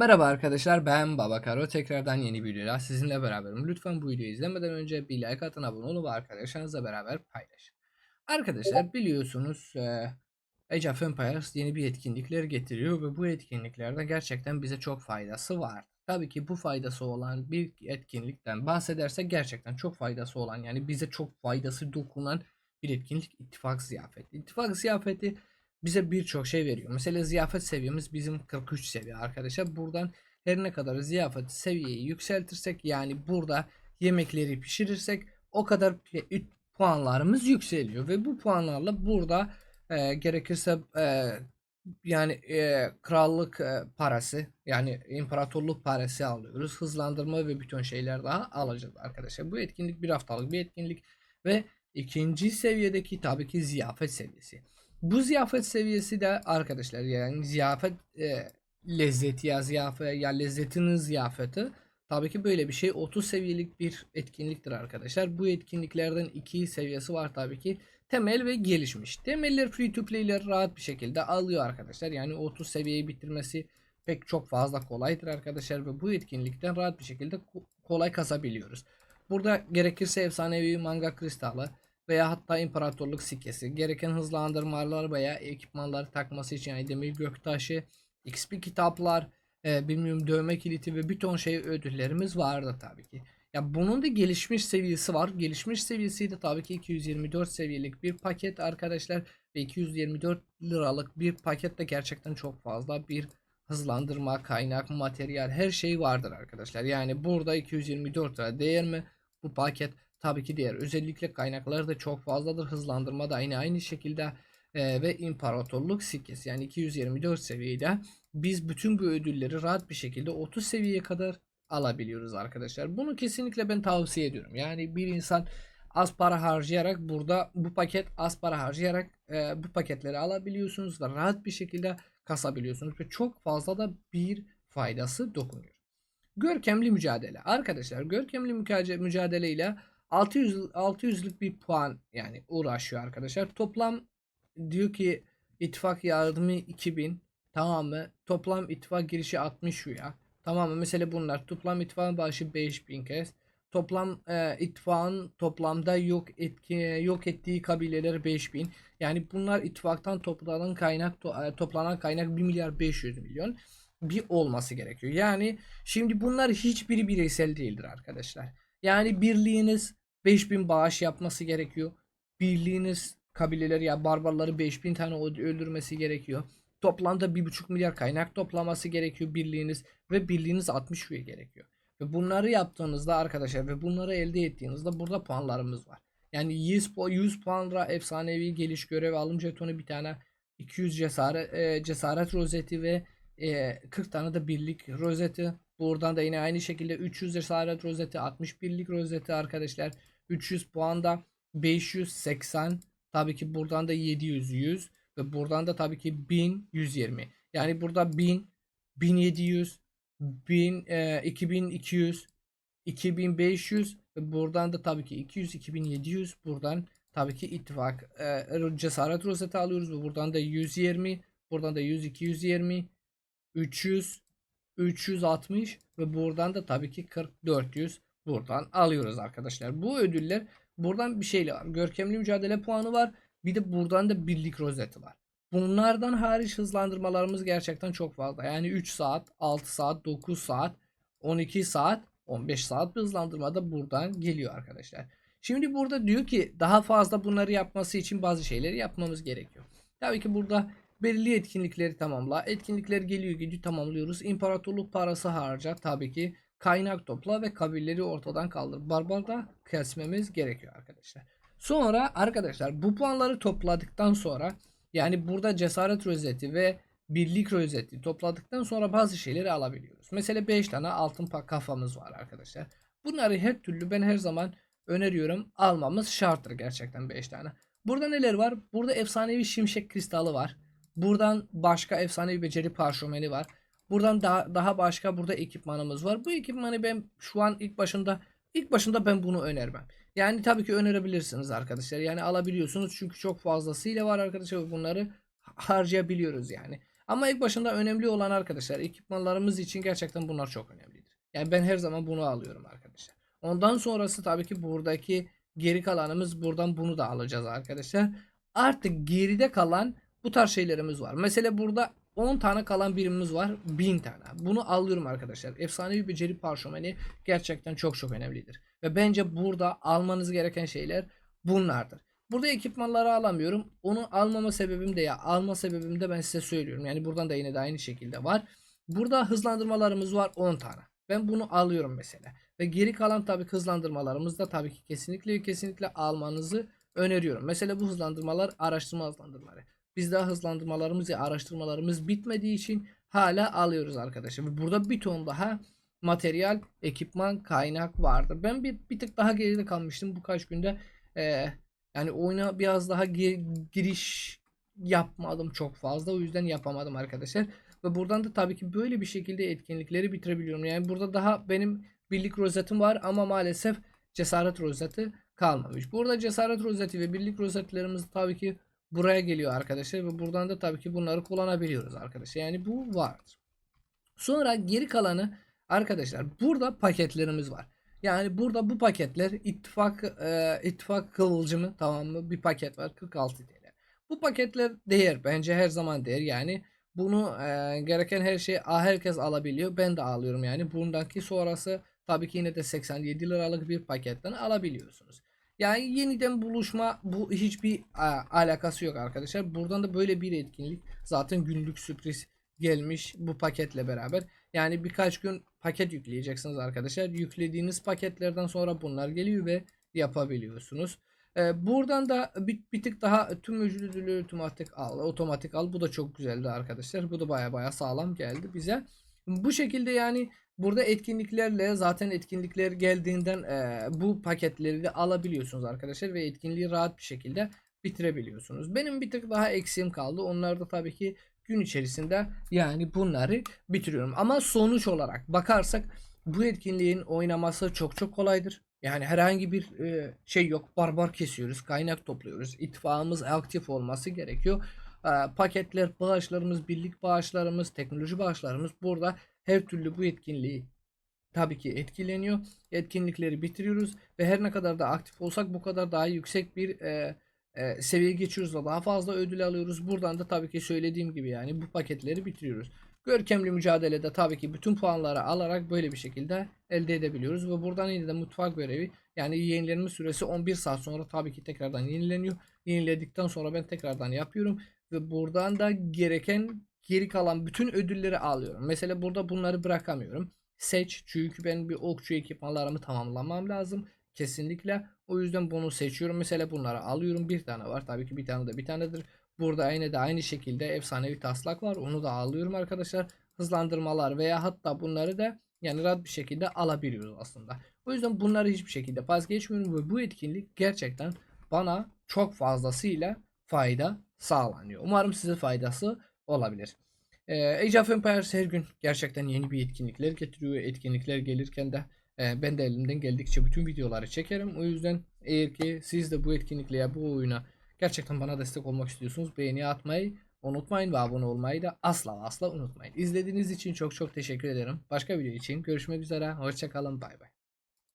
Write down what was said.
Merhaba arkadaşlar ben Baba Karo tekrardan yeni bir videoyla sizinle beraberim. Lütfen bu videoyu izlemeden önce bir like atın abone olun ve arkadaşlarınızla beraber paylaşın. Arkadaşlar biliyorsunuz e, Age of Empires yeni bir etkinlikler getiriyor ve bu etkinliklerde gerçekten bize çok faydası var. Tabii ki bu faydası olan bir etkinlikten bahsedersek gerçekten çok faydası olan yani bize çok faydası dokunan bir etkinlik ittifak ziyafeti. İttifak ziyafeti bize birçok şey veriyor. Mesela ziyafet seviyemiz bizim 43 seviye arkadaşlar. Buradan her ne kadar ziyafet seviyeyi yükseltirsek yani burada yemekleri pişirirsek o kadar pi- puanlarımız yükseliyor ve bu puanlarla burada e, gerekirse e, yani e, krallık e, parası yani imparatorluk parası alıyoruz. Hızlandırma ve bütün şeyler daha alacağız arkadaşlar. Bu etkinlik bir haftalık bir etkinlik ve ikinci seviyedeki tabii ki ziyafet seviyesi. Bu ziyafet seviyesi de arkadaşlar yani ziyafet e, lezzeti ya ziyafet ya lezzetinin ziyafeti tabii ki böyle bir şey 30 seviyelik bir etkinliktir arkadaşlar. Bu etkinliklerden iki seviyesi var tabii ki temel ve gelişmiş. Temeller free to play'ler rahat bir şekilde alıyor arkadaşlar. Yani 30 seviyeyi bitirmesi pek çok fazla kolaydır arkadaşlar ve bu etkinlikten rahat bir şekilde ko- kolay kasabiliyoruz. Burada gerekirse efsanevi manga kristali veya hatta imparatorluk sikkesi, gereken hızlandırmalar veya ekipmanları takması için yani demir göktaşı, XP kitaplar, e, bilmiyorum dövme kiliti ve bir ton şey ödüllerimiz vardı tabii ki. Ya bunun da gelişmiş seviyesi var. Gelişmiş seviyesi de tabii ki 224 seviyelik bir paket arkadaşlar ve 224 liralık bir paket de gerçekten çok fazla bir hızlandırma, kaynak, materyal her şey vardır arkadaşlar. Yani burada 224 lira değer mi? Bu paket tabii ki değer. Özellikle kaynakları da çok fazladır. Hızlandırma da aynı aynı şekilde e, ve imparatorluk sikkesi yani 224 seviyede biz bütün bu ödülleri rahat bir şekilde 30 seviyeye kadar alabiliyoruz arkadaşlar. Bunu kesinlikle ben tavsiye ediyorum. Yani bir insan az para harcayarak burada bu paket az para harcayarak e, bu paketleri alabiliyorsunuz ve rahat bir şekilde kasabiliyorsunuz ve çok fazla da bir faydası dokunuyor. Görkemli mücadele. Arkadaşlar görkemli mücadele ile 600 600'lük bir puan yani uğraşıyor arkadaşlar. Toplam diyor ki ittifak yardımı 2000 tamam mı? Toplam ittifak girişi 60 ya. Tamam mı? Mesela bunlar toplam ittifakın başı 5000 kez. Toplam e, ittifakın toplamda yok etki yok ettiği kabileler 5000. Yani bunlar ittifaktan toplanan kaynak to- e, toplanan kaynak 1 milyar 500 milyon bir olması gerekiyor. Yani şimdi bunlar hiçbiri bireysel değildir arkadaşlar. Yani birliğiniz 5000 bağış yapması gerekiyor. Birliğiniz kabileleri ya barbarları 5000 tane öldürmesi gerekiyor. Toplamda 1,5 milyar kaynak toplaması gerekiyor birliğiniz ve birliğiniz 60 üye gerekiyor. Ve bunları yaptığınızda arkadaşlar ve bunları elde ettiğinizde burada puanlarımız var. Yani 100, pu- 100 puanla efsanevi geliş görev alım jetonu bir tane 200 cesaret, e, cesaret rozeti ve e, 40 tane de birlik rozeti. Buradan da yine aynı şekilde 300 cesaret rozeti 60 birlik rozeti arkadaşlar. 300 puanda 580 tabii ki buradan da 700 100 ve buradan da tabii ki 1120. Yani burada 1000 1700 1000 e, 2200 2500 ve buradan da tabii ki 200 2700 buradan tabii ki ittifak e, cesaret rozeti alıyoruz ve buradan da 120 buradan da 100 220 300 360 ve buradan da tabii ki 40 400 buradan alıyoruz arkadaşlar. Bu ödüller buradan bir şeyle var. Görkemli mücadele puanı var. Bir de buradan da birlik rozeti var. Bunlardan hariç hızlandırmalarımız gerçekten çok fazla. Yani 3 saat, 6 saat, 9 saat, 12 saat, 15 saat bir hızlandırma da buradan geliyor arkadaşlar. Şimdi burada diyor ki daha fazla bunları yapması için bazı şeyleri yapmamız gerekiyor. Tabii ki burada belirli etkinlikleri tamamla. Etkinlikler geliyor gidiyor tamamlıyoruz. İmparatorluk parası harca tabii ki kaynak topla ve kabileleri ortadan kaldır. Barbarda kesmemiz gerekiyor arkadaşlar. Sonra arkadaşlar bu puanları topladıktan sonra yani burada cesaret rozeti ve birlik rozeti topladıktan sonra bazı şeyleri alabiliyoruz. Mesela 5 tane altın pa- kafamız var arkadaşlar. Bunları her türlü ben her zaman öneriyorum. Almamız şarttır gerçekten 5 tane. Burada neler var? Burada efsanevi şimşek kristali var. Buradan başka efsanevi beceri parşömeni var. Buradan daha, daha başka burada ekipmanımız var. Bu ekipmanı ben şu an ilk başında ilk başında ben bunu önermem. Yani tabii ki önerebilirsiniz arkadaşlar. Yani alabiliyorsunuz çünkü çok fazlasıyla var arkadaşlar bunları harcayabiliyoruz yani. Ama ilk başında önemli olan arkadaşlar ekipmanlarımız için gerçekten bunlar çok önemlidir. Yani ben her zaman bunu alıyorum arkadaşlar. Ondan sonrası tabii ki buradaki geri kalanımız buradan bunu da alacağız arkadaşlar. Artık geride kalan bu tarz şeylerimiz var. Mesela burada 10 tane kalan birimimiz var. 1000 tane. Bunu alıyorum arkadaşlar. Efsanevi beceri parşömeni gerçekten çok çok önemlidir. Ve bence burada almanız gereken şeyler bunlardır. Burada ekipmanları alamıyorum. Onu almama sebebim de ya alma sebebim de ben size söylüyorum. Yani buradan da yine de aynı şekilde var. Burada hızlandırmalarımız var 10 tane. Ben bunu alıyorum mesela. Ve geri kalan tabii ki hızlandırmalarımız da tabii ki kesinlikle kesinlikle almanızı öneriyorum. Mesela bu hızlandırmalar araştırma hızlandırmaları. Biz daha hızlandırmalarımız ya araştırmalarımız bitmediği için hala alıyoruz arkadaşlar. Ve burada bir ton daha materyal, ekipman, kaynak vardı. Ben bir, bir tık daha geride kalmıştım bu kaç günde. Ee, yani oyuna biraz daha gi- giriş yapmadım çok fazla. O yüzden yapamadım arkadaşlar. Ve buradan da tabii ki böyle bir şekilde etkinlikleri bitirebiliyorum. Yani burada daha benim birlik rozetim var ama maalesef cesaret rozeti kalmamış. Burada cesaret rozeti ve birlik rozetlerimiz tabii ki buraya geliyor arkadaşlar ve buradan da tabii ki bunları kullanabiliyoruz arkadaşlar. Yani bu vardır. Sonra geri kalanı arkadaşlar burada paketlerimiz var. Yani burada bu paketler ittifak e, ittifak kıvılcımı tamam mı? Bir paket var 46 TL. Bu paketler değer bence her zaman değer. Yani bunu e, gereken her şeyi herkes alabiliyor. Ben de alıyorum yani. Bundaki sonrası tabii ki yine de 87 liralık bir paketten alabiliyorsunuz. Yani yeniden buluşma bu hiçbir a, alakası yok arkadaşlar. Buradan da böyle bir etkinlik zaten günlük sürpriz gelmiş bu paketle beraber. Yani birkaç gün paket yükleyeceksiniz arkadaşlar. Yüklediğiniz paketlerden sonra bunlar geliyor ve yapabiliyorsunuz. Ee, buradan da bir, bir tık daha tüm ücretli otomatik al, otomatik al. Bu da çok güzeldi arkadaşlar. Bu da baya baya sağlam geldi bize. Bu şekilde yani burada etkinliklerle zaten etkinlikler geldiğinden e, bu paketleri de alabiliyorsunuz arkadaşlar ve etkinliği rahat bir şekilde bitirebiliyorsunuz. Benim bir tık daha eksiğim kaldı. Onlar da tabii ki gün içerisinde yani bunları bitiriyorum. Ama sonuç olarak bakarsak bu etkinliğin oynaması çok çok kolaydır. Yani herhangi bir e, şey yok. Barbar kesiyoruz, kaynak topluyoruz. İttifakımız aktif olması gerekiyor. E, paketler, bağışlarımız, birlik bağışlarımız, teknoloji bağışlarımız burada her türlü bu etkinliği tabii ki etkileniyor. Etkinlikleri bitiriyoruz ve her ne kadar da aktif olsak bu kadar daha yüksek bir e, e, seviye geçiyoruz da daha fazla ödül alıyoruz. Buradan da tabii ki söylediğim gibi yani bu paketleri bitiriyoruz. Görkemli mücadelede tabii ki bütün puanları alarak böyle bir şekilde elde edebiliyoruz. Ve buradan yine de mutfak görevi yani yenilenme süresi 11 saat sonra tabii ki tekrardan yenileniyor. Yeniledikten sonra ben tekrardan yapıyorum. Ve buradan da gereken geri kalan bütün ödülleri alıyorum. Mesela burada bunları bırakamıyorum. Seç çünkü ben bir okçu ekipmanlarımı tamamlamam lazım. Kesinlikle. O yüzden bunu seçiyorum. Mesela bunları alıyorum. Bir tane var. Tabii ki bir tane de bir tanedir. Burada yine de aynı şekilde efsanevi taslak var. Onu da alıyorum arkadaşlar. Hızlandırmalar veya hatta bunları da yani rahat bir şekilde alabiliyoruz aslında. O yüzden bunları hiçbir şekilde vazgeçmiyorum ve bu etkinlik gerçekten bana çok fazlasıyla fayda sağlanıyor. Umarım size faydası olabilir. Ee, Age of Empires her gün gerçekten yeni bir etkinlikler getiriyor. Etkinlikler gelirken de e, ben de elimden geldikçe bütün videoları çekerim. O yüzden eğer ki siz de bu etkinlikle bu oyuna gerçekten bana destek olmak istiyorsunuz beğeni atmayı unutmayın ve abone olmayı da asla asla unutmayın. İzlediğiniz için çok çok teşekkür ederim. Başka video için görüşmek üzere. Hoşçakalın. Bay bay.